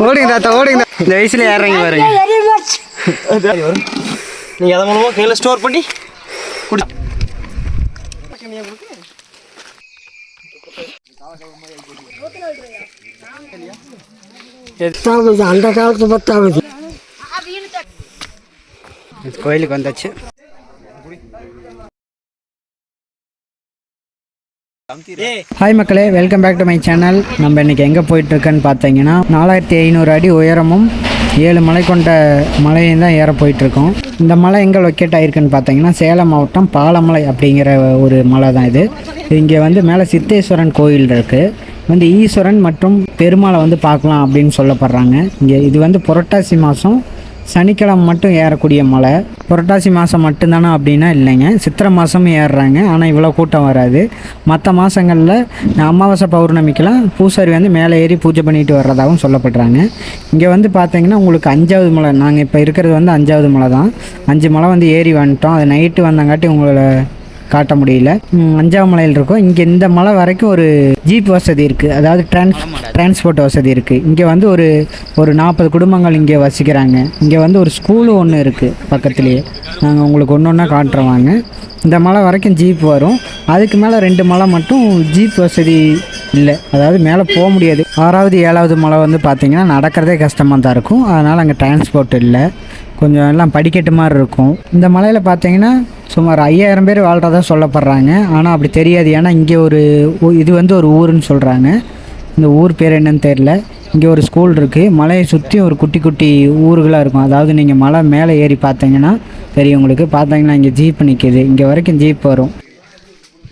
ஓடுங்க தாத்தா ஓடுங்க இந்த வயசுல ஏறுறீங்க பாருங்க நீங்கள் அதை மூலமாக கையில் ஸ்டோர் பண்ணி குடி அந்த காலத்து பத்தாவது கோயிலுக்கு வந்தாச்சு. ஹாய் மக்களே welcome back to my channel நம்ம இன்னைக்கு எங்கே போயிட்டுருக்கேன்னு பார்த்தீங்கன்னா நாலாயிரத்தி ஐநூறு அடி உயரமும் ஏழு மலை கொண்ட மலையும் தான் ஏற போயிட்டுருக்கோம். இந்த மலை எங்கே லொக்கேட் ஆகிருக்குன்னு பார்த்தீங்கன்னா சேலம் மாவட்டம் பாலமலை அப்படிங்கிற ஒரு மலை தான் இது. இங்கே வந்து மேலே சித்தேஸ்வரன் கோயில் இருக்குது வந்து ஈஸ்வரன் மற்றும் பெருமாளை வந்து பார்க்கலாம் அப்படின்னு சொல்லப்படுறாங்க. இங்கே இது வந்து புரட்டாசி மாதம் சனிக்கிழமை மட்டும் ஏறக்கூடிய மலை புரட்டாசி மாதம் மட்டும்தானா அப்படின்னா இல்லைங்க. சித்திரை மாதமும் ஏறுறாங்க. ஆனால் இவ்வளோ கூட்டம் வராது. மற்ற மாதங்களில் அமாவாசை பௌர்ணமிக்கெலாம் பூசாரி வந்து மேலே ஏறி பூஜை பண்ணிட்டு வர்றதாகவும் சொல்லப்படுறாங்க. இங்கே வந்து பார்த்தீங்கன்னா உங்களுக்கு அஞ்சாவது மலை நாங்கள் இப்போ இருக்கிறது வந்து அஞ்சாவது மலை தான் அஞ்சு மலை வந்து ஏறி வந்துட்டோம். அது நைட்டு வந்தங்காட்டி உங்களை காட்ட முடியல. ம், அஞ்சாவது மலையில் இருக்கும். இங்கே இந்த மலை வரைக்கும் ஒரு ஜீப் வசதி இருக்குது அதாவது டிரான்ஸ் டிரான்ஸ்போர்ட் வசதி இருக்குது இங்கே வந்து ஒரு ஒரு நாற்பது குடும்பங்கள் இங்கே வசிக்கிறாங்க. இங்கே வந்து ஒரு ஸ்கூலு ஒன்று இருக்குது பக்கத்துலேயே. நாங்கள் உங்களுக்கு ஒன்று ஒன்றா காட்டுறோம் வாங்க. இந்த மலை வரைக்கும் ஜீப் வரும். அதுக்கு மேலே ரெண்டு மலை மட்டும் ஜீப் வசதி இல்லை. அதாவது மேலே போக முடியாது. ஆறாவது ஏழாவது மலை வந்து பார்த்திங்கன்னா நடக்கிறதே கஷ்டமாக தான் இருக்கும். அதனால் அங்கே டிரான்ஸ்போர்ட் இல்லை. கொஞ்சம் எல்லாம் படிக்கட்டு மாதிரி இருக்கும். இந்த மலையில் பார்த்தீங்கன்னா சுமார் ஐயாயிரம் பேர் வாழ்கிறதா சொல்லப்படுறாங்க. ஆனால் அப்படி தெரியாது. ஏன்னா இங்கே ஒரு இது வந்து ஒரு ஊருன்னு சொல்கிறாங்க இந்த ஊர் பேர் என்னன்னு தெரில இங்கே ஒரு ஸ்கூல் இருக்குது மலையை சுற்றி ஒரு குட்டி குட்டி ஊர்களாக இருக்கும். அதாவது நீங்கள் மலை மேலே ஏறி பார்த்தீங்கன்னா பெரியவங்களுக்கு பார்த்தீங்கன்னா இங்கே ஜீப் நிற்கிது இங்கே வரைக்கும் ஜீப் வரும்.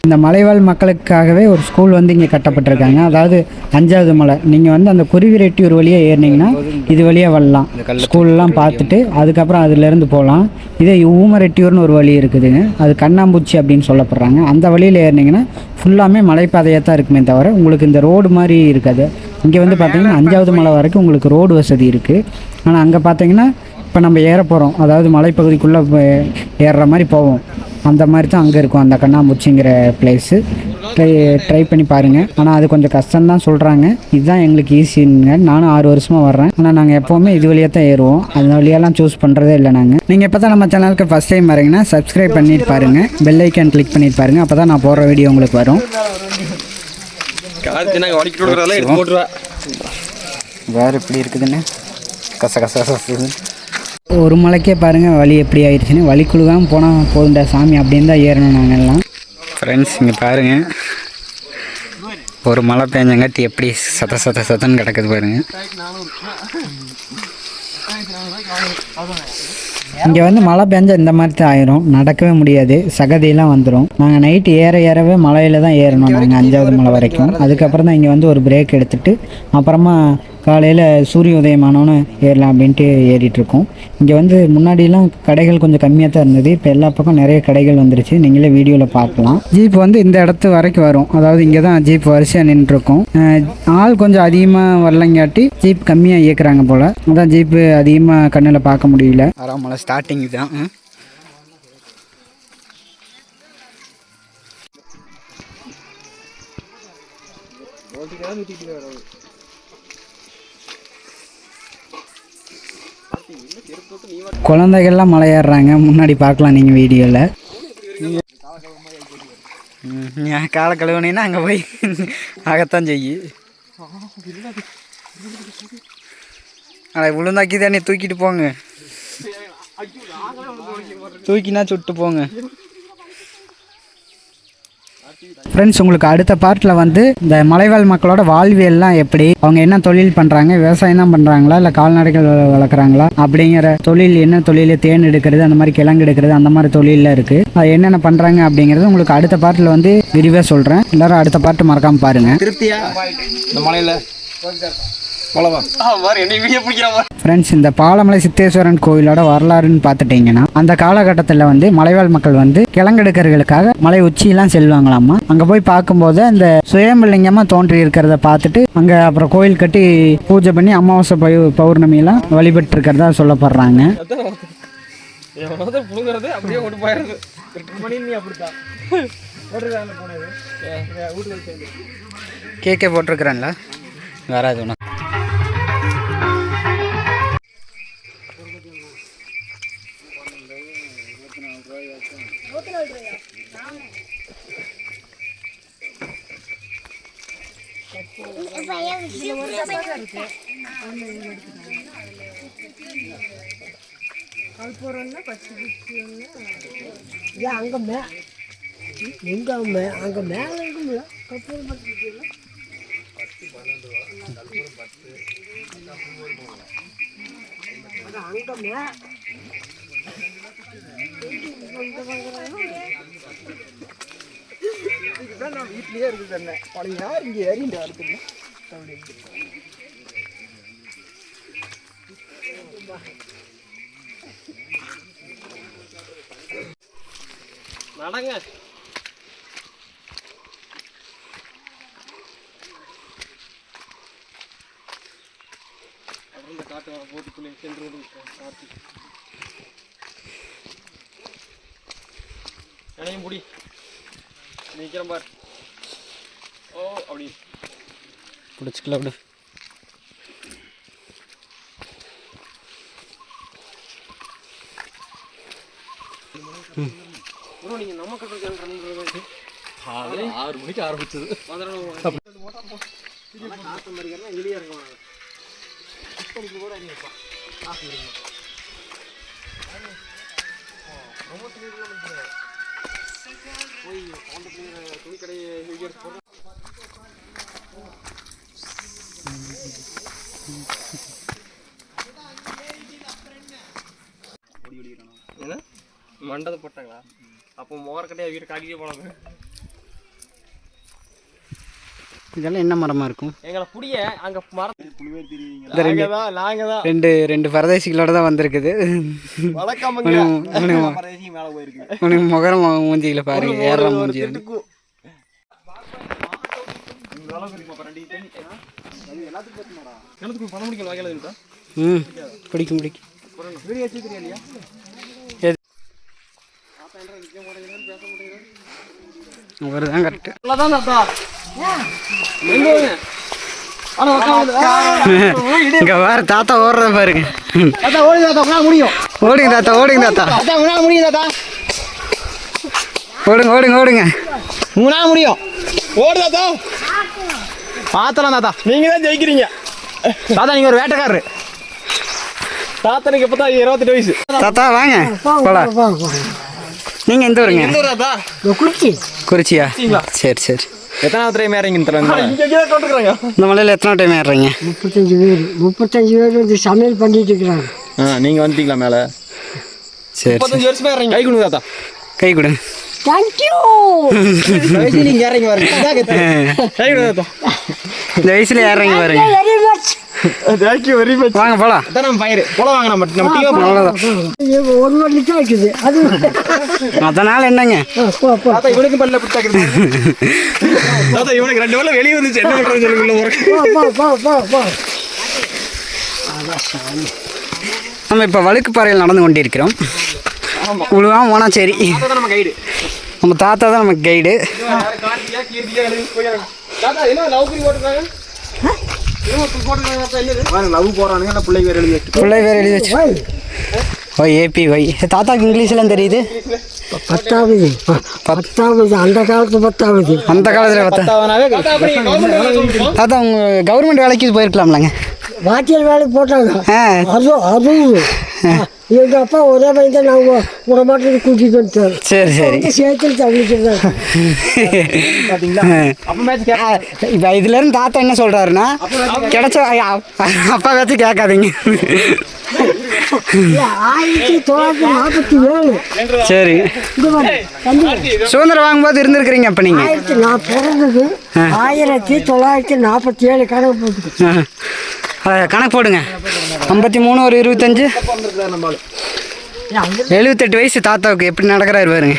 இந்த மலைவாழ் மக்களுக்காகவே ஒரு ஸ்கூல் வந்து இங்கே கட்டப்பட்டிருக்காங்க. அதாவது அஞ்சாவது மலை. நீங்கள் வந்து அந்த குருவிரெட்டி ஒரு வழியாக ஏறினீங்கன்னா இது வழியாக வரலாம். ஸ்கூல்லாம் பார்த்துட்டு அதுக்கப்புறம் அதுலேருந்து போகலாம். இதே ஊமரெட்டியூர்னு ஒரு வழி இருக்குதுங்க அது கண்ணாம்பூச்சி அப்படின்னு சொல்லப்படுறாங்க. அந்த வழியில் ஏறினீங்கன்னா ஃபுல்லாமே மலைப்பாதையாக தான் இருக்குமே தவிர உங்களுக்கு இந்த ரோடு மாதிரி இருக்காது. இங்கே வந்து பார்த்தீங்கன்னா அஞ்சாவது மலை வரைக்கும் உங்களுக்கு ரோடு வசதி இருக்குது ஆனால் அங்கே பார்த்தீங்கன்னா இப்போ நம்ம ஏற போகிறோம் அதாவது மலைப்பகுதிக்குள்ளே ஏறுற மாதிரி போவோம். அந்த மாதிரி தான் அங்கே இருக்கும் அந்த கண்ணாமூச்சிங்கிற பிளேஸு ட்ரை ட்ரை பண்ணி பாருங்கள் ஆனால் அது கொஞ்சம் கஷ்டம்தான் சொல்கிறாங்க இதுதான் எங்களுக்கு ஈஸிங்க நானும் ஆறு வருஷமாக வர்றேன். ஆனால் நாங்கள் எப்போவுமே இது வழியாக தான் ஏறுவோம். அந்த வழியெல்லாம் சூஸ் பண்ணுறதே இல்லை நாங்கள் நீங்கள் இப்போ தான் நம்ம சேனலுக்கு ஃபஸ்ட் டைம் வரீங்கன்னா சப்ஸ்கிரைப் பண்ணிட்டு பாருங்கள் பெல் ஐக்கான் கிளிக் பண்ணிட்டு பாருங்கள் அப்போ தான் நான் போடுற வீடியோ உங்களுக்கு வரும். வேறு எப்படி இருக்குதுன்னு? கச கச கச. ஒரு மலைக்கே பாருங்கள் வழி எப்படி ஆயிடுச்சுன்னு. வழி குழுகாமல் போனால் போதுண்டா சாமி அப்படின்னு தான் ஏறணும் நாங்கள் எல்லாம் ஃப்ரெண்ட்ஸ் இங்கே பாருங்கள் ஒரு மழை பெஞ்சங்காட்டி எப்படி சத சத சதன்னு கிடக்குது பாருங்க. இங்கே வந்து மழை பெஞ்சா இந்த மாதிரி தான் ஆயிரும். நடக்கவே முடியாது. சகதியெல்லாம் வந்துடும் நாங்கள் நைட்டு ஏற ஏறவே மலையில தான் ஏறணும் நாங்கள் அஞ்சாவது மலை வரைக்கும். அதுக்கப்புறம் தான் இங்கே வந்து ஒரு பிரேக் எடுத்துட்டு அப்புறமா காலையில் சூரிய உதயமானோன்னு ஏறலாம் அப்படின்ட்டு ஏறிட்டு இருக்கோம் இங்கே வந்து முன்னாடிலாம் கடைகள் கொஞ்சம் கம்மியாக தான் இருந்தது. இப்போ எல்லா பக்கம் நிறைய கடைகள் வந்துருச்சு. நீங்களே வீடியோவில் பார்க்கலாம். ஜீப் வந்து இந்த இடத்து வரைக்கும் வரும். அதாவது இங்கே தான் ஜீப் வரிசையாக நின்றுருக்கும் ஆள் கொஞ்சம் அதிகமாக வரலங்காட்டி ஜீப் கம்மியாக இயக்குறாங்க போல். அதான் ஜீப்பு அதிகமாக கண்ணில் பார்க்க முடியல. அறாமலை ஸ்டார்டிங் தான். குழந்தைகள்லாம் மலை ஏறுறாங்க முன்னாடி பார்க்கலாம் நீங்கள் வீடியோவில் நான் காலை கழுவுனீங்கன்னா அங்கே போய் ஆகத்தான் செய்யி. அதை விழுந்தாக்கி தானே தூக்கிட்டு போங்க. தூக்கினா சுட்டு போங்க. ஃப்ரெண்ட்ஸ் உங்களுக்கு அடுத்த பார்ட்டில் வந்து இந்த மலைவாழ் மக்களோட வாழ்வியல்லாம் எப்படி? அவங்க என்ன தொழில் பண்ணுறாங்க விவசாயம் தான் பண்ணுறாங்களா இல்லை கால்நடைகள் வள- வளர்க்குறாங்களா? அப்படிங்கிற தொழில் என்ன தொழில் தேன் எடுக்கிறது அந்த மாதிரி கிழங்கு எடுக்கிறது அந்த மாதிரி தொழிலில் இருக்குது அது என்னென்ன பண்ணுறாங்க அப்படிங்கிறது உங்களுக்கு அடுத்த பார்ட்டில் வந்து விரிவாக சொல்கிறேன் எல்லாரும் அடுத்த பார்ட்டு மறக்காமல் பாருங்கள் திருப்தியா? இந்த மலையில். ஃப்ரெண்ட்ஸ் இந்த பாலமலை சித்தேஸ்வரன் கோயிலோட வரலாறுன்னு பார்த்துட்டிங்கன்னா அந்த காலகட்டத்தில் வந்து மலைவாழ் மக்கள் வந்து கிழங்கெடுக்கிறதுக்காக மலை உச்சியெல்லாம் செல்வாங்களாமா அங்கே போய் பார்க்கும்போது அந்த சுயம்பலிங்கமாக தோன்றி இருக்கிறத பார்த்துட்டு அங்கே அப்புறம் கோயில் கட்டி பூஜை பண்ணி அமாவாசை பௌ பௌர்ணமியெல்லாம் வழிபட்டு இருக்கிறதா சொல்லப்படுறாங்க. கேக்கே புழுங்குறது அப்படியே கொண்டு வராது உனக்கு இது அங்கே மே எங்கே மே அங்கே மேலே இருக்கும்ல கப்பூரம் பத்து அங்கே மே. வீட்லயே இருக்குது என்ன பழைய யார் இங்கே ஏறிண்டு அடுத்து நடங்க. அப்புறம் இந்த காட்டு வர போட்டுக்குள்ளே சென்று காட்டு. என்னையும் முடி நிற்கிறேன் பார். ஓ அப்படி. பிடிச்சிக்கல விடு. ப்ரோ நீங்கள் நம்ம கட்டுறது ஆறு மணிக்கு ஆரம்பிச்சது. காற்று மறிக்கிறதா வெளியே இறங்குவாங்க இப்படிக்கு கூட காசு இருக்கு. ரொம்ப துணி போய் கவுண்டர் துணி கடையை விற்கிறது போகிறோம் என்ன மண்டதை போட்டாங்களா? அப்போ மோரக்கட்டையா வீட்டு காட்டியே போனாங்க இதெல்லாம் என்ன மரமாக இருக்கும்? எங்களை புடிய அங்க ரெண்டு நாங்க தான் ரெண்டு ரெண்டு பரதேசிகளோட தான் வந்திருக்குது உனக்கு முகரம் மூஞ்சியில் பாரு ஏற மூஞ்சி. ம் பிடிக்கும் பிடிக்கும் வீடியோ வச்சு தெரியா இல்லையா எது ஒரு தான் கரெக்டு தாத்தா. எங்க இங்கே வேறு தாத்தா ஓடுறத பாருங்க. தாத்தா ஓடி தாத்தா முடியும். ஓடுங்க தாத்தா ஓடுங்க தாத்தா. முடியும் தாத்தா. ஓடுங்க ஓடுங்க ஓடுங்க. உங்களால முடியும். ஓடு தாத்தா. பாத்தலாம் தாத்தா. நீங்க தான் ஜெயிக்கிறீங்க. தாத்தா நீங்க ஒரு வேட்டைக்காரரு. தாத்தனுக்கு இப்பதான் இருபத்தெட்டு வயசு. தாத்தா வாங்க. போலாம். நீங்கள் எந்த ஊருங்க? குறிச்சி. குறிச்சியா? சரி சரி. எத்தனாவது டைம் ஏறீங்கன்னு தெரியல இங்கே கொண்டுக்குறாங்க இந்த மலையில் எத்தனை டைம் ஏறுறீங்க முப்பத்தஞ்சு பேர். முப்பத்தஞ்சு பேர் வந்து சமையல் பண்ணிட்டு இருக்கிறாங்க. ஆ நீங்க வந்துட்டீங்களா மேல? சரி முப்பத்தஞ்சு வருஷமா ஏறீங்க கை கொடுங்க தாத்தா. கை கொடுங்க தேங்க்யூ நீங்க இறங்கி வரீங்க? கை கொடுங்க தாத்தா. இந்த வயசுல ஏறுறீங்க பாருங்க very much thank you very much வாங்க போலாம். அதான் நம்ம பயிர் போல வாங்க நம்ம நம்ம டீ அவ்வளோதான் ஒன் ஒன் லிட்டர் இருக்குது அது அதனால என்னங்க? ஆ, போ போ தாத்தா இவனுக்கு பல்ல பிடிச்சாக்குது தாத்தா இவனுக்கு ரெண்டு வேலை வெளியே வந்துச்சு. என்ன பண்றதுன்னு சொல்லுங்க உள்ள போ போ போ போ போ நம்ம இப்போ வழுக்கு பாறையில் நடந்து கொண்டிருக்கிறோம். உழுவாம போனால் சரி. நம்ம கைடு நம்ம தாத்தா தான் நமக்கு கைடு தாத்தா என்ன லவ் லவ் போறானுங்க பிள்ளைங்க வேற எழுதி வச்சு பிள்ளை பேர் எழுதி வச்சு ஓ ஏபி ஒய் தாத்தாக்கு இங்கிலீஷ்லாம் தெரியுது பத்தாவது பத்தாவது அந்த காலத்து பத்தாவது அந்த காலத்தில் பார்த்தா தாத்தா உங்க கவர்மெண்ட் வேலைக்கு போயிருக்கலாம்லங்க. வாத்தியல் வேலைக்கு போட்டாங்க. ஆ. அது அதுவும் எங்கள் அப்பா ஒரே பையன் தான் நாங்கள் உங்களை மாட்டிட்டு கூட்டிட்டு வந்துட்டாரு சரி சரி. சேர்த்து மேட்ச் இப்போ இதுல இருந்து தாத்தா என்ன சொல்றாருன்னா கிடைச்ச அப்பா வச்சு கேட்காதீங்க. ஆயிரத்தி தொள்ளாயிரத்தி நாற்பத்தி ஏழு. சரி. சுதந்திரம் வாங்கும்போது இருந்திருக்கிறீங்க அப்ப நீங்க. ஆயிரத்தி நான் பிறந்தது ஆயிரத்தி தொள்ளாயிரத்தி நாற்பத்தி ஏழு கணக்கு அத கணக்கு போடுங்க. ஐம்பத்தி மூணு ஒரு இருபத்தஞ்சு. எழுபத்தெட்டு வயசு தாத்தாவுக்கு எப்படி நடக்கிறாரு பாருங்க.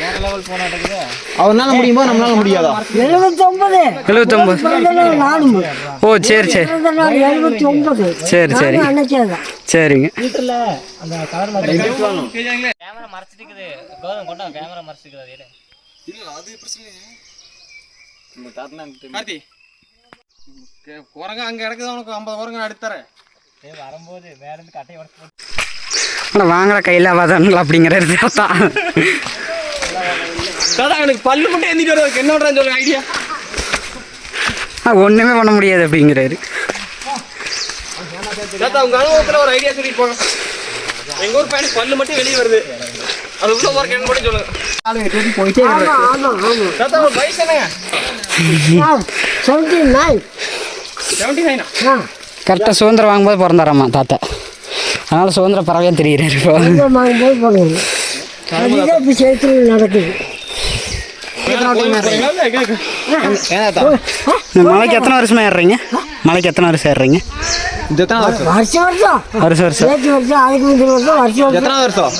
அவனால முடியுமா? நம்மளால முடியாதா? எழுபத்தி ஒன்பது எழுபத்தொம்பது பிறந்த நாள் நானும் ஓ சரி சரி. சரி சரி. சரிங்க. குரங்க அங்க கிடக்குது உனக்கு ஐம்பது குரங்க நான் எடுத்து தரேன் ஆனால் வாங்குற கையில் ஆகாதானுங்களா அப்படிங்கிறது தான் தாத்தா எனக்கு பல்லு மட்டும் எந்திட்டு வரதுக்கு என்ன பண்றேன்னு சொல்லுங்க ஐடியா? ஒன்றுமே பண்ண முடியாது அப்படிங்கிறாரு. தாத்தா உங்க அனுபவத்துல ஒரு ஐடியா சொல்லிட்டு போங்க. எங்க ஊர் பையனுக்கு பல்லு மட்டும் வெளியே வருது. அது உள்ள போற என்ன மட்டும் சொல்லுங்க. போயிட்டே ஆமாம் தாத்தா ஒரு வயசு என்னங்க செவன்டி நைன் செவன்டி நைனா கரெக்டாக சுதந்திரம் வாங்கும்போது பிறந்தாராம்மா தாத்தா. அதனால் சுதந்திர பறவையாக தெரிகிறார் இப்போ. நடக்குது. மலைக்கு எத்தனை வருஷமா ஏறுறீங்க? மலைக்கு எத்தனை வருஷம் ஏறுறீங்க? எத்தனை வருஷம்.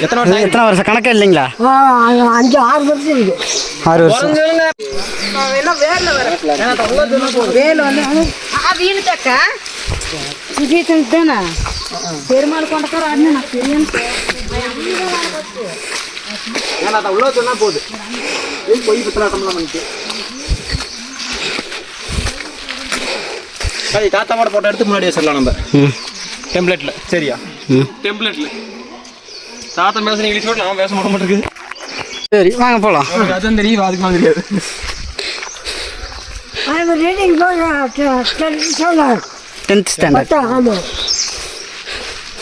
எத்தனை கணக்கே இல்லைங்களா? அஞ்சு ஆறு வருஷம் ஆறு வருஷம். வேலை வந்து సుజీతంతేనా పెరుమాళ్ కొండకారు ఆడిన నాకు తెలియదు ஏன்னா அதை உள்ள சொன்னா போகுது ஏய், பொய் பித்தலாட்டம்லாம் பண்ணிட்டு சரி தாத்தாவோட போட்டோ எடுத்து முன்னாடியே சொல்லலாம் நம்ம ம் டெம்ப்ளேட்ல சரியா ம் டெம்ப்ளேட்ல தாத்தா பேசுற இங்கிலீஷ் கூட நான் பேச மாட்ட மாட்டேங்குது சரி வாங்க போகலாம் அவனுக்கு அதான் தெரியும் அதுக்கு மாதிரி தெரியாது I am reading சொல்லுங்க டென்த் ஸ்டாண்டர்ட் ஆமாம்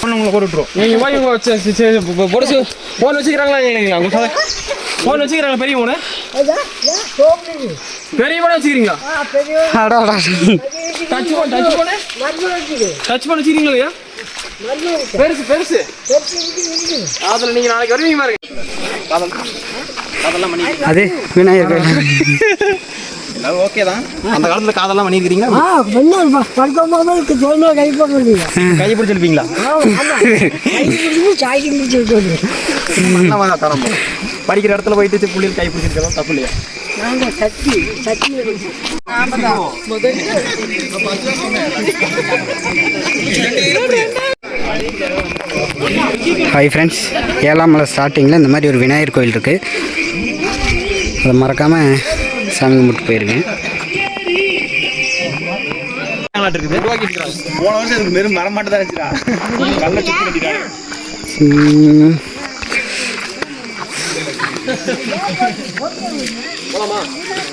உங்களை போட்டு விட்டுரும் நீங்கள் போய் உங்க சரி, சரி, சரி, பொ- பொடிசு ஃபோன் வச்சுக்கிறாங்களா இல்லைங்களா உங்க ஃபோன் வச்சுக்கிறாங்களா பெரிய ஃபோனு பெரிய phone வச்சுக்கிறீங்களா? Touch phone touch phone touch phone வச்சுக்கிறீங்களா பெருசு பெருசு. அதில் நீங்கள் நாளைக்கு வருவீங்க பாருங்க. காதல் காதல்லாம் பண்ணி அது விநாயகர். ஓகே தான். அந்த காலத்தில் காதல்லாம் பண்ணியிருக்கிறீங்களா? ஆ தோணுமா கை போட முடியும் கை பிடிச்சிருப்பீங்களா தரம். படிக்கிற இடத்துல போயிட்டு புள்ளியில் கை பிடிச்சிருக்கலாம் தப்பு இல்லையா? நாங்கள் சக்தி சக்தி. ஹாய் ஃப்ரெண்ட்ஸ் ஏழாம் மலை ஸ்டார்டிங்கில் இந்த மாதிரி ஒரு விநாயகர் கோயில் இருக்குது அதை மறக்காமல் சாமி கும்பிட்டு போயிருங்க இருக்குது போன வருஷம் இதுக்கு வெறும் மரம் மட்டும் தான் இருந்துச்சுடா. கல்ல சுத்தி கட்டிட்டாங்க ம்,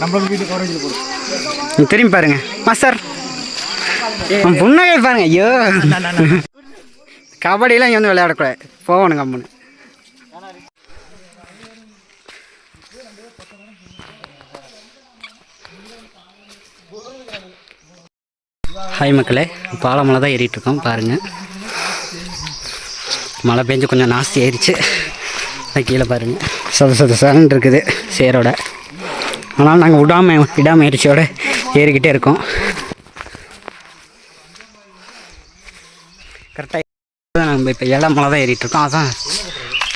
நம்மளுக்கு வீட்டு கவரேஜில் போடும் இங்க திரும்பி பாருங்க மாஸ்டர் புன்னகை பாருங்க ஐயோ கபடியெல்லாம் இங்கே வந்து விளையாடக்கூடாது. போகணும் கம்முன்னு. ஹாய் மக்களே. பாலமலை தான் ஏறிட்டுருக்கோம் பாருங்கள் மழை பெஞ்சு கொஞ்சம் நாஸ்தி ஆயிடுச்சு அது கீழே பாருங்கள் சொத சொத சரன் இருக்குது சேரோட. ஆனால் நாங்கள் விடாம விடாமுயற்சியோட ஏறிக்கிட்டே இருக்கோம். கரெக்டாக நம்ம இப்போ ஏழாம் மலை தான் ஏறிட்டுருக்கோம். அதுதான்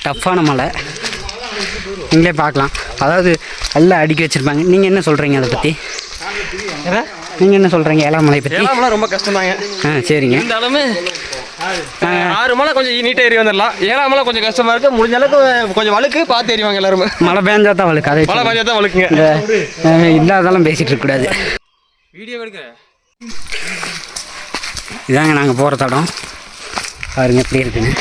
டஃப்பான மலை. நீங்களே பார்க்கலாம். அதாவது நல்லா அடுக்கி வச்சுருப்பாங்க. நீங்கள் என்ன சொல்கிறீங்க அதை பற்றி நீங்கள் என்ன சொல்கிறீங்க ஏழாம் மலை பற்றி ஏழாமலாம் ரொம்ப கஷ்டம் தாங்க ஆ சரிங்க. இருந்தாலுமே ஆறு மலை கொஞ்சம் நீட்டாக ஏறி வந்துடலாம் ஏழாம் மலை கொஞ்சம் கஷ்டமா இருக்கு. முடிஞ்ச அளவுக்கு கொஞ்சம் வழுக்கு பார்த்து ஏறிவாங்க எல்லாருமே. மழை பேஞ்சா தான் அவளுக்கு அதை மழை பாஞ்சா தான் வழுக்குங்க. இல்லாதெல்லாம் பேசிகிட்டு இருக்கக்கூடாது வீடியோ எடுக்க இதாங்க நாங்கள் போகிற தடம். பாருங்க எப்படி இருக்குன்னு.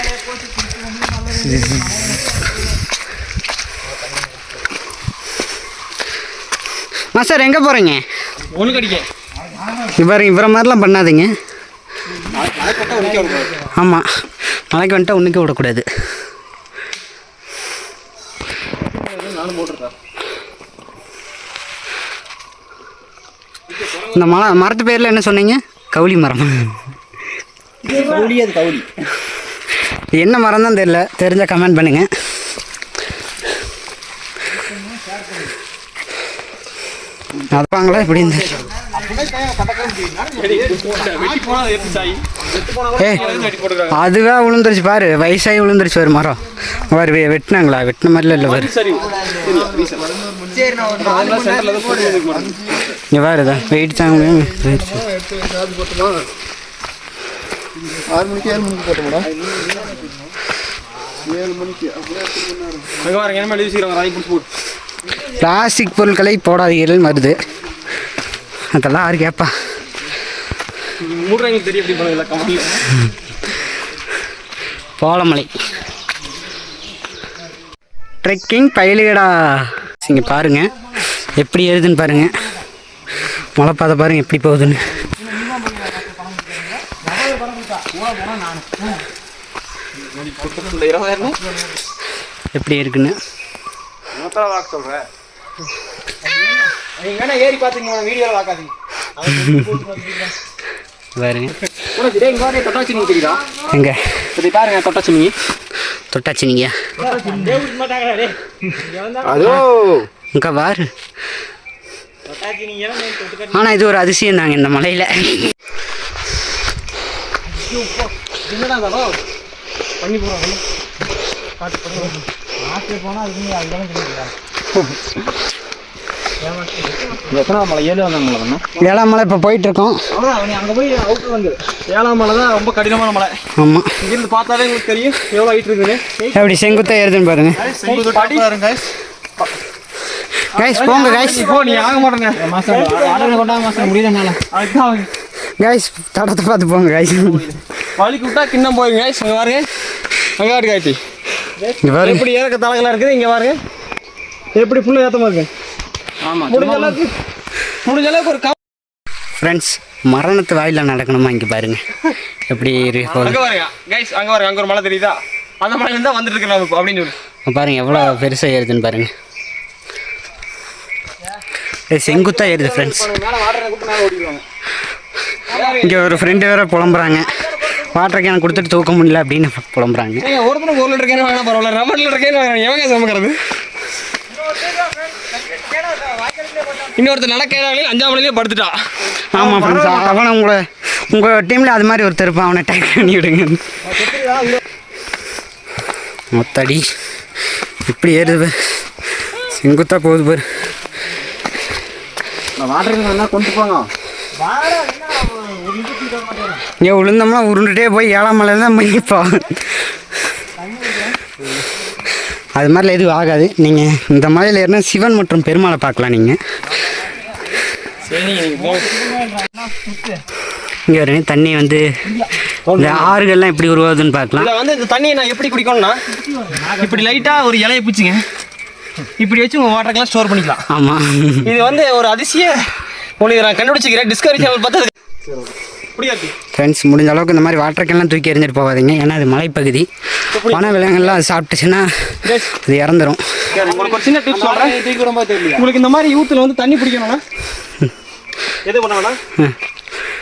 மாஸ்டர் எங்கே போகிறீங்க ஒன்று கடிக்க இவர் இவரை மாதிரிலாம் பண்ணாதீங்க. ஆமாம் மலைக்கு வந்துட்டா ஒன்றுக்கே விடக்கூடாது. இந்த மலை மரத்து பேரில் என்ன சொன்னீங்க? கவுளி மரம். கவுளி அது கவுளி என்ன மரம் தான் தெரியல. தெரிஞ்ச கமெண்ட் பண்ணுங்க. அதாங்களா இப்படி இருந்து அதுவே விழுந்துருச்சு பாரு. வயசாகி விழுந்துருச்சு ஒரு மரம். பாரு வெ- வெட்டினாங்களா? வெட்டின மாதிரிலாம் இல்லை பாரு. தான் இங்கே பாரு இதான் வெயிட் தாங்க பிளாஸ்டிக் பொருட்களை போடாதீர்கள் வருது அதெல்லாம் யாரு கேட்பா போலமலை. ட்ரெக்கிங் பயிலுகடா. இங்கே பாருங்க எப்படி ஏறுதுன்னு பாருங்க. மழை பார்த்த பாருங்க எப்படி போகுதுன்னு. எப்படி இருக்குன்னு. சொல்கிறேன் நீங்க வேணா ஏறி பார்த்துங்க வீடியோவில் பார்க்காதீங்க. பாருங்க எங்க? இப்படி பாருங்க தொட்டாச்சி நீங்கள் தொட்டாச்சு நீங்க? அதோ. இங்கே பாரு. ஆனால் இது ஒரு அதிசயம் தாங்க இந்த மலையில். என்னடா தடம் பண்ணி போகிறோம் எத்தனாம் மலை? ஏழாவது மலை தானே ஏழாம் மலை இப்போ போயிட்டு இருக்கோம் அங்கே போய் அவுட்டு வந்து ஏழாம் மலை தான் ரொம்ப கடினமான மலை ஆமாம் இங்கிருந்து பார்த்தாலே உங்களுக்கு தெரியும் எவ்வளோ ஹைட் இருக்குன்னு எப்படி செங்குத்தா ஏறுதுன்னு பாருங்க. பாருங்க கைஸ் போங்க கைஸ் இப்போ நீ ஆக மாட்டேங்க மாசம் ஆர்டர் கொண்டாங்க மாசம் முடியலனால அதுதான் கைஸ் தடத்தை பார்த்து போங்க கைஸ் வலிக்கு விட்டா கிண்ணம் போயிருங்க இங்க பாருங்க. அங்க காய்ச்சி இங்கே பாருங்க எப்படி ஏறக்க தலைகளாக இருக்குது? இங்கே பாருங்க. எப்படி ஃபுல்லாக ஏற்றமா இருக்கு? ஆமாம் முடிஞ்ச அளவுக்கு முடிஞ்ச அளவுக்கு ஒரு கப் ஃப்ரெண்ட்ஸ் மரணத்து வாயில நடக்கணுமா இங்கே பாருங்க. எப்படி இருக்கு அங்க பாருங்க. கைஸ் அங்க பாருங்க. அங்க ஒரு மலை தெரியுதா? அந்த மலையில இருந்தா வந்துட்டு இருக்கு நமக்கு அப்படின்னு சொல்லி. பாருங்க எவ்வளோ பெருசாக ஏறுதுன்னு பாருங்க. செங்குத்தா ஏறுது ஃப்ரெண்ட்ஸ் இங்கே ஒரு ஃப்ரெண்டு வேற புலம்புறாங்க. வாட்டர் கேன் கொடுத்துட்டு தூக்க முடியல அப்படின்னு புலம்புறாங்க. ஒருத்தனுக்கு ஒரு லிட்டர் கேன் வேணா பரவாயில்ல. நம்ம லிட்டர் கேன் வாங்க எவங்க சமைக்கிறது இன்னொருத்தர் நடக்கிறாங்களே அஞ்சாம் மணிலேயே படுத்துட்டா ஆமாம் ஃப்ரெண்ட்ஸ் அவனை உங்களை உங்கள் டீமில் அது மாதிரி ஒருத்தர் இருப்பான் அவனை டேக் பண்ணி விடுங்க. மொத்தடி இப்படி ஏறுது. செங்குத்தா போகுது பாரு. கொண்டு போங்க? இங்கே விழுந்தோம்னா உருண்டுட்டே போய் ஏழாம் மலையில் தான் போய் நிற்போம் அது மாதிரிலாம் எதுவும் ஆகாது. நீங்கள் இந்த மலையில் ஏறினா சிவன் மற்றும் பெருமாளை பார்க்கலாம் நீங்கள் இங்கே ஒரு தண்ணி வந்து இந்த ஆறுகள்லாம் எப்படி உருவாகுதுன்னு பார்க்கலாம். வந்து இந்த தண்ணியை நான் எப்படி குடிக்கணும்னா இப்படி லைட்டாக ஒரு இலையை பிடிச்சிங்க இப்படி வச்சு உங்கள் வாட்டருக்கெல்லாம் ஸ்டோர் பண்ணிக்கலாம். ஆமாம் இது வந்து ஒரு அதிசய உங்களுக்கு நான் கண்டுபிடிச்சிக்கிறேன். டிஸ்கவரி சேனல் புரியாது ஃப்ரெண்ட்ஸ் முடிஞ்ச அளவுக்கு இந்த மாதிரி வாட்டர் கேன்லாம் தூக்கி எறிஞ்சிட்டு போகாதீங்க. ஏன்னா அது மலைப்பகுதி. வன விலங்குகள்லாம் அது சாப்பிட்டுச்சுன்னா அது இறந்துரும். உங்களுக்கு ஒரு சின்ன டிப்ஸ் சொல்கிறேன் உங்களுக்கு இந்த மாதிரி யூத்தில் வந்து தண்ணி பிடிக்கணும்னா? எது பண்ண வேணாம்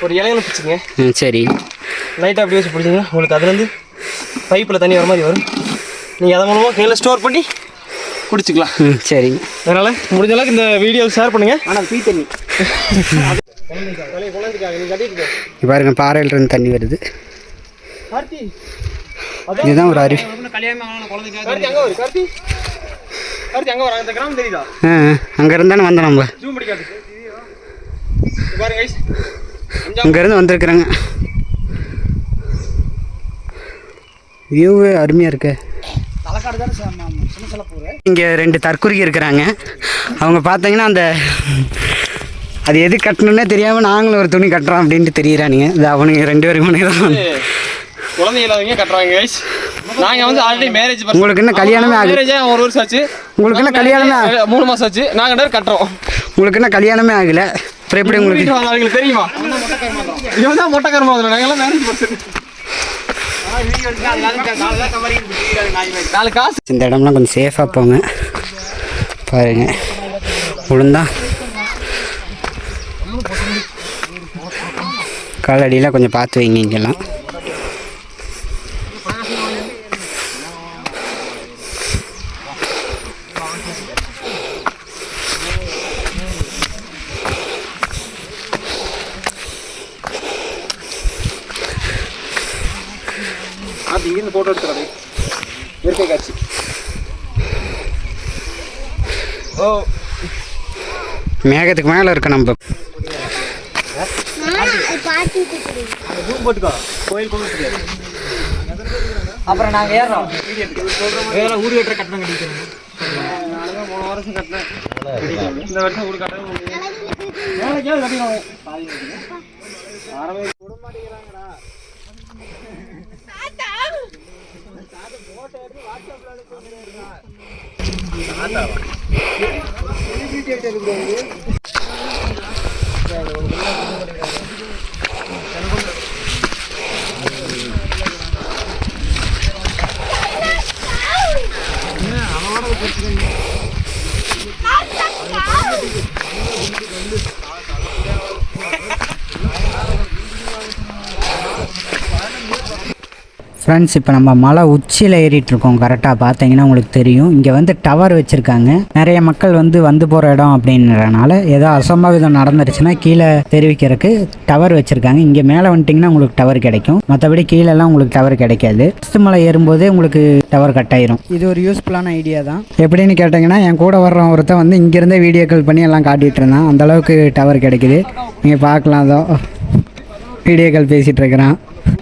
ஒரு இலையில பிடிச்சிங்க ம் சரி. லைட்டாக அப்படி வச்சு பிடிச்சிங்கன்னா உங்களுக்கு அதுலேருந்து பைப்பில் தண்ணி வர மாதிரி வரும். நீங்கள் அதை மூலமாக கையில் ஸ்டோர் பண்ணி குடிச்சிக்கலாம். ம் சரி. அதனால் முடிஞ்ச அளவுக்கு இந்த வீடியோ ஷேர் பண்ணுங்கள் ஆனால் பீ தண்ணி. இங்க பாருங்க பாறையில இருந்து தண்ணி வருது. கார்த்தி இதுதான் ஒரு அருவி கார்த்தி அங்கே வரு கார்த்தி. கார்த்தி அங்கே வர அந்த கிராமம் தெரியுதா? ஆ அங்கே இருந்தானே வந்தோம் நம்ம. ஜூம் பண்ணி காட்டு. இங்க பாருங்க guys. அஞ்சாம் அங்கேருந்து வந்திருக்குறாங்க. வியூவே அருமையாக இருக்கு. இங்கே ரெண்டு தற்குறிக்கு இருக்கிறாங்க. அவங்க பார்த்தீங்கன்னா அந்த அது எது கட்டணுன்னே தெரியாமல் நாங்களும் ஒரு துணி கட்டுறோம் அப்படின்ட்டு தெரியுறானுங்க இது அவனுங்க ரெண்டு பேரும் தான். குழந்தை இல்லாதவங்க கட்டுறாங்க கைஸ் நாங்க வந்து ஆல்ரெடி மேரேஜ் உங்களுக்கு இன்னும் கல்யாணமே ஆகல. ஒரு வருஷம் ஆச்சு. உங்களுக்கு இன்னும் கல்யாணமே ஆகல. மூணு மாசம் ஆச்சு. நாங்க ரெண்டு கட்டுறோம். உங்களுக்கு என்ன கல்யாணமே ஆகலை. அப்புறம் எப்படி உங்களுக்கு? தெரியுமா? இவன் தான் மொட்டை கருமா மேரேஜ் பர்சன் இந்த இடம்லாம் கொஞ்சம் சேஃபாக போங்க. பாருங்க. விழுந்தா காலடியில் கொஞ்சம் பார்த்து வைங்க இங்கெல்லாம். அது இங்கிருந்து போட்டோ எடுத்துறாரு இயற்கை காட்சி. ஓ. மேகத்துக்கு மேலே இருக்க நம்ம. போட்டுக்கோ கோயில் கோவில் தெரியாது அப்புறம் நாங்கள் ஏறுறோம். வேற ஊர் கட்டுற கட்டணம் கட்டிக்கிறோம். வருஷம் கட்டினேன் இந்த வருஷம் கூட கட்டவே முடியாது வேலைக்காவது கட்டிடுவாங்க ஃப்ரெண்ட்ஸ் இப்போ நம்ம மலை உச்சியில் ஏறிட்டுருக்கோம். கரெக்டாக பார்த்தீங்கன்னா உங்களுக்கு தெரியும். இங்கே வந்து டவர் வச்சுருக்காங்க. நிறைய மக்கள் வந்து வந்து போகிற இடம் அப்படின்றனால ஏதோ அசம்பாவிதம் நடந்துருச்சுன்னா கீழே தெரிவிக்கிறதுக்கு டவர் வச்சுருக்காங்க. இங்கே மேலே வந்துட்டிங்கன்னா உங்களுக்கு டவர் கிடைக்கும். மற்றபடி கீழெல்லாம் உங்களுக்கு டவர் கிடைக்காது. ஃபஸ்ட்டு மலை ஏறும்போதே உங்களுக்கு டவர் கட் ஆயிரும். இது ஒரு யூஸ்ஃபுல்லான ஐடியா தான். எப்படின்னு கேட்டிங்கன்னா என் கூட வர்ற ஒருத்தன் வந்து இங்கேருந்தே வீடியோ கால் பண்ணி எல்லாம் காட்டிகிட்டு இருந்தான். அந்தளவுக்கு டவர் கிடைக்குது. நீங்கள் பார்க்கலாம் அதோ வீடியோ கால் பேசிகிட்டு இருக்கிறான்.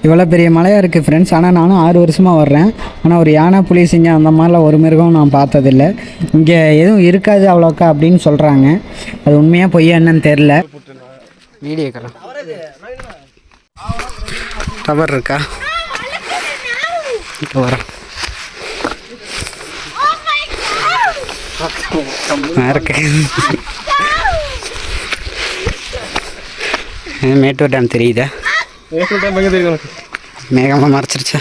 இவ்வளோ பெரிய மலையாக இருக்குது ஃப்ரெண்ட்ஸ் ஆனால் நானும் ஆறு வருஷமாக வர்றேன். ஆனால் ஒரு யானை புலி சிங்கம் அந்த மாதிரிலாம் ஒரு மிருகம் நான் பார்த்ததில்ல. இங்கே எதுவும் இருக்காது அவ்வளோக்கா அப்படின்னு சொல்கிறாங்க அது உண்மையாக பொய்யா என்னன்னு தெரில வீடியோ கால். டவர் இருக்கா? இப்போ வரேன் இருக்கு மேட்டூர் டேம் தெரியுதா? மேகமாக மறைச்சிருச்சா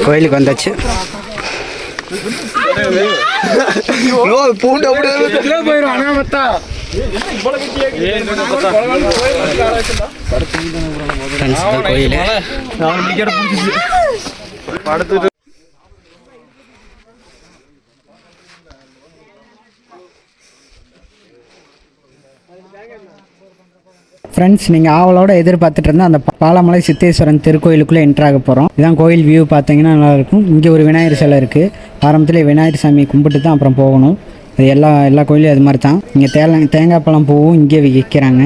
கோயிலுக்கு வந்தாச்சு பூண்டு அப்படியே போயிடும் அனாமத்தா கோயில் படுத்துட்டு. ஃப்ரெண்ட்ஸ் நீங்கள் ஆவலோட எதிர்பார்த்துட்டு இருந்தால் அந்த பாலமலை சித்தேஸ்வரன் திருக்கோயிலுக்குள்ளே என்ட்ராக போகிறோம் இதான் கோயில் வியூ பார்த்தீங்கன்னா நல்லாயிருக்கும். இங்கே ஒரு விநாயகர் சிலை இருக்குது ஆரம்பத்தில் விநாயகர் சாமி கும்பிட்டு தான் அப்புறம் போகணும். அது எல்லா எல்லா கோயிலையும் அது மாதிரி தான் இங்கே தேங்காய் தேங்காய் பழம் பூவும் இங்கே விற்கிறாங்க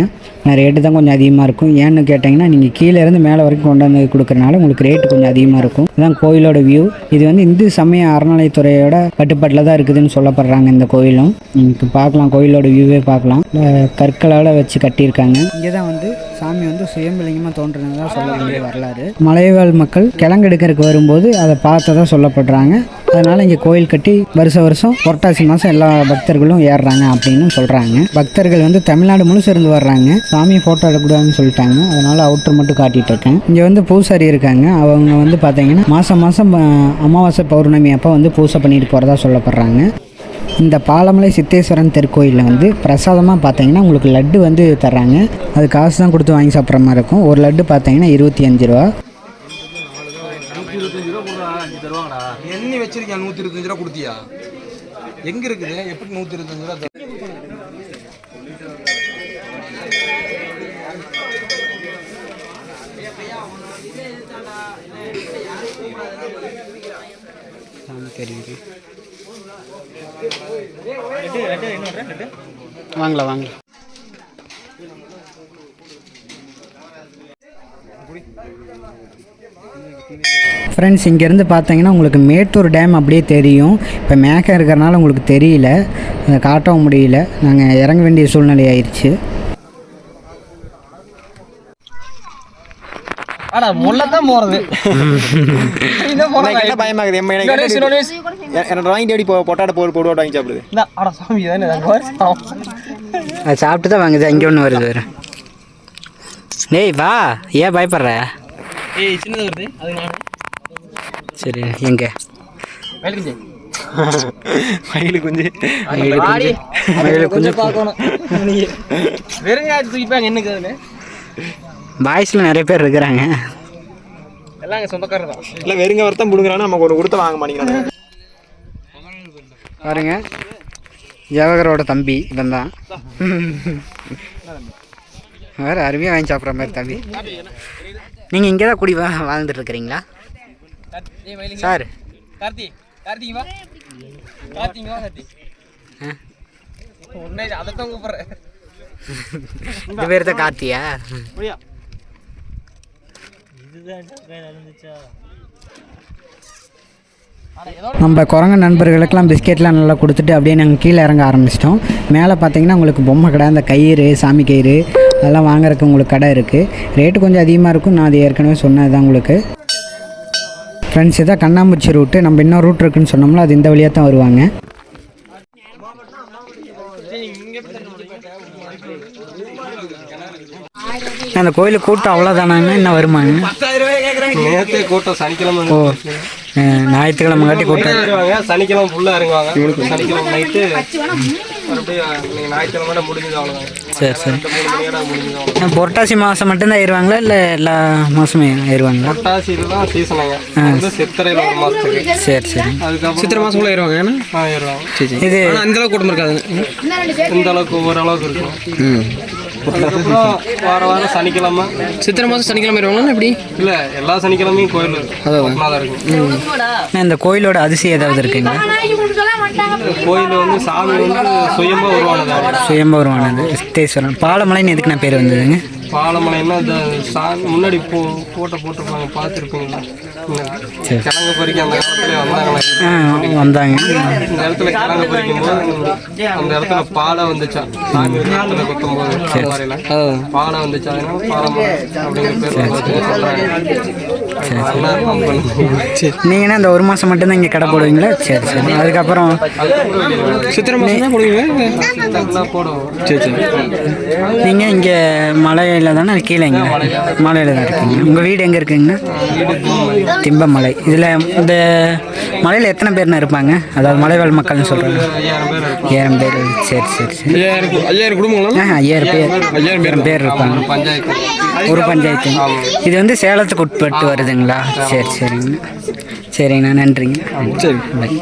ரேட்டு தான் கொஞ்சம் அதிகமாக இருக்கும். ஏன்னு கேட்டிங்கன்னா நீங்கள் கீழே இருந்து மேலே வரைக்கும் கொண்டு வந்து கொடுக்குறனால உங்களுக்கு ரேட்டு கொஞ்சம் அதிகமாக இருக்கும். இதுதான் கோயிலோட வியூ இது வந்து இந்து சமய அறநிலைத்துறையோட கட்டுப்பாட்டில் தான் இருக்குதுன்னு சொல்லப்படுறாங்க இந்த கோயிலும். நீங்கள் பார்க்கலாம் கோயிலோட வியூவே பார்க்கலாம். கற்களால் வச்சு கட்டியிருக்காங்க. இங்கே தான் வந்து சாமி வந்து சுயம்பலிங்கமாக தோன்றினதாக சொல்லக்கூடிய வரலாறு. மலைவாழ் மக்கள் கிழங்கெடுக்கிறதுக்கு வரும்போது அதை பார்த்ததா சொல்லப்படுறாங்க. அதனால் இங்கே கோயில் கட்டி வருஷ வருஷம் புரட்டாசி மாதம் எல்லா பக்தர்களும் ஏறுறாங்க அப்படின்னு சொல்கிறாங்க பக்தர்கள் வந்து தமிழ்நாடு முழுசு இருந்து வர்றாங்க. சாமி ஃபோட்டோ எடுக்கக்கூடாதுன்னு சொல்லிட்டாங்க. அதனால் அவுட்ரு மட்டும் காட்டிட்டு இருக்கேன். இங்கே வந்து பூசாரி இருக்காங்க. அவங்க வந்து பார்த்தீங்கன்னா மாதம் மாதம் அமாவாசை பௌர்ணமி அப்போ வந்து பூசை பண்ணிட்டு போகிறதா சொல்லப்படுறாங்க. இந்த பாலமலை சித்தேஸ்வரன் திருக்கோயிலில் வந்து பிரசாதமாக பார்த்தீங்கன்னா உங்களுக்கு லட்டு வந்து தர்றாங்க. அது காசு தான் கொடுத்து வாங்கி சாப்பிட்ற மாதிரி இருக்கும். ஒரு லட்டு பார்த்தீங்கன்னா இருபத்தி அஞ்சு ரூபா. வச்சிருக்கியா? நூத்தி இருபத்தஞ்சு ரூபா கொடுத்தியா? எங்க இருக்குது? எப்படி நூத்தி இருபத்தஞ்சு ரூபா? தெரியுது வாங்கலாம் வாங்கலாம். ஃப்ரெண்ட்ஸ் இங்கேருந்து பார்த்தீங்கன்னா உங்களுக்கு மேட்டூர் டேம் அப்படியே தெரியும். இப்போ மேக்கம் இருக்கிறனால உங்களுக்கு தெரியல. அதை காட்டவும் முடியல. நாங்கள் இறங்க வேண்டிய சூழ்நிலை ஆயிடுச்சு. சாப்பிட்டு தான் வாங்குது. அங்கே ஒன்று வருது வேறு. டேய் வா. ஏன் பயப்படுற? ஏய் சின்னது வருது. அது நானு. சரி எங்கே? மயிலு குஞ்சு. ஆடி மயிலு கொஞ்சம் பார்க்கணும். வெறுங்காயத்து தூக்கிப்பாங்க என்னக்கு அதுல பாய்ஸில் நிறைய பேர் இருக்கிறாங்க. எல்லாம் சொந்தக்காரர் தான். இல்ல வெறுங்க வரத்தான் புடுங்குறானா நமக்கு ஒரு கொடுத்த வாங்க மாட்டேங்கிறாங்க. பாருங்க. ஜவஹரோட தம்பி இவன் தான் வேறு அருமையாக வாங்கி சாப்பிட்ற மாதிரி தம்பி. நீங்கள் இங்கே தான் குடி வா வாழ்ந்துட்டு இருக்கிறீங்களா சார். கார்த்தி கார்த்திக் வா. கார்த்திக் வா கார்த்தி. ஆ? உன்னை அதைத்தான் கூப்பிடுறேன். இது பேர் தான் கார்த்தியா? நம்ம குரங்கு நண்பர்களுக்கெல்லாம் பிஸ்கெட்லாம் நல்லா கொடுத்துட்டு அப்படியே நாங்கள் கீழே இறங்க ஆரம்பிச்சிட்டோம். மேலே பார்த்தீங்கன்னா உங்களுக்கு பொம்மை கடை அந்த கயிறு சாமி கயிறு அதெல்லாம் வாங்குறதுக்கு உங்களுக்கு கடை இருக்குது ரேட்டு கொஞ்சம் அதிகமாக இருக்கும். நான் அது ஏற்கனவே சொன்னது தான் உங்களுக்கு. ஃப்ரெண்ட்ஸ் இதான் கண்ணாம்பூச்சி ரூட்டு நம்ம இன்னொரு ரூட் இருக்குன்னு சொன்னோம்ல அது இந்த வழியாக தான் வருவாங்க. அந்த கோயிலுக்கு கூட்டம் அவ்வளோதானாங்க என்ன வருமாங்க நேற்று கூட்டம் சனிக்கிழமை ஓ ஞாயிற்றுக்கிழமை காட்டி கூட்டம். சனிக்கிழமை ஃபுல்லாக இறங்குவாங்க சனிக்கிழமை நைட்டு மறுபடியும் நீங்கள் ஞாயிற்றுக்கிழமை முடிஞ்சது அவ்வளோதான் சரி சரி. புரட்டாசி மாதம் மட்டும்தான் ஏறுவாங்களா இல்லை எல்லா மாதமே ஏறுவாங்களா? புரட்டாசியில் தான் சீசனுங்க வந்து சித்திரையில் ஒரு மாதத்துக்கு. சரி சரி. அதுக்கப்புறம் சித்திரை மாதம் கூட ஏறுவாங்க ஏன்னா? ஆ ஏறுவாங்க. இது அந்த அளவுக்கு கூட்டம் இருக்காது இந்த அளவுக்கு ஓரளவுக்கு இருக்கும். அதுக்கப்புறம் வார வாரம் சனிக்கிழமை. சித்திரை மாதம் சனிக்கிழமை ஏறுவாங்களா எப்படி? இல்லை எல்லா சனிக்கிழமையும் கோயில் இருக்கும் இந்த கோயிலோட அதிசயம் ஏதாவது இருக்குங்களா? இந்த கோயில் வந்து சாமி வந்து சுயமாக உருவானது. சுயம்பருவானது சித்தேஸ்வரன் பாலமலைன்னு எதுக்கு நான் பேர் வந்ததுங்க? பாலமலைன்னா இந்த சாமி முன்னாடி போ போட்டோ போட்டிருப்பாங்க பார்த்துருப்பீங்களா. கிழங்கு பறிக்க அந்த காலத்துல வந்தாங்களே? வந்தாங்க. இந்த இடத்துல கிழங்கு பறிக்கும் போது அந்த இடத்துல பாலை வந்துச்சா? சாமி இடத்துல குத்தும் போது பாலை வந்துச்சா? அதனால பாலமலை அப்படிங்கிற பேர் சொல்றாங்க. பண்ணுங்க நீங்கன்னா இந்த ஒரு மாதம் மட்டும்தான் இங்கே கடை போடுவீங்களா? சரி சரி. அதுக்கப்புறம் சித்திரை மாதம் போடுவீங்க சரி சரி. நீங்கள் இங்கே மலையில் தானே கீழே இங்கே? மலையில் தான் இருக்கீங்க. உங்கள் வீடு எங்கே இருக்குங்கண்ணா திம்பமலை. இதில் இந்த மலையில் எத்தனை பேர்ண்ணா இருப்பாங்க? அதாவது மலைவாழ் மக்கள்னு சொல்கிறாங்க ஐயாயிரம் பேர். சரி சரி சரி. ஐயாயிரம் குடும்பங்களா? ஆ ஐயாயிரம் பேர். ஐயாயிரம் பேர். பேர் இருப்பாங்க. பஞ்சாயத்து ஒரு பஞ்சாயத்து. இது வந்து சேலத்துக்கு உட்பட்டு வருதுங்களா சரி சரிங்க. சரிங்கண்ணா நன்றிங்க. சரி.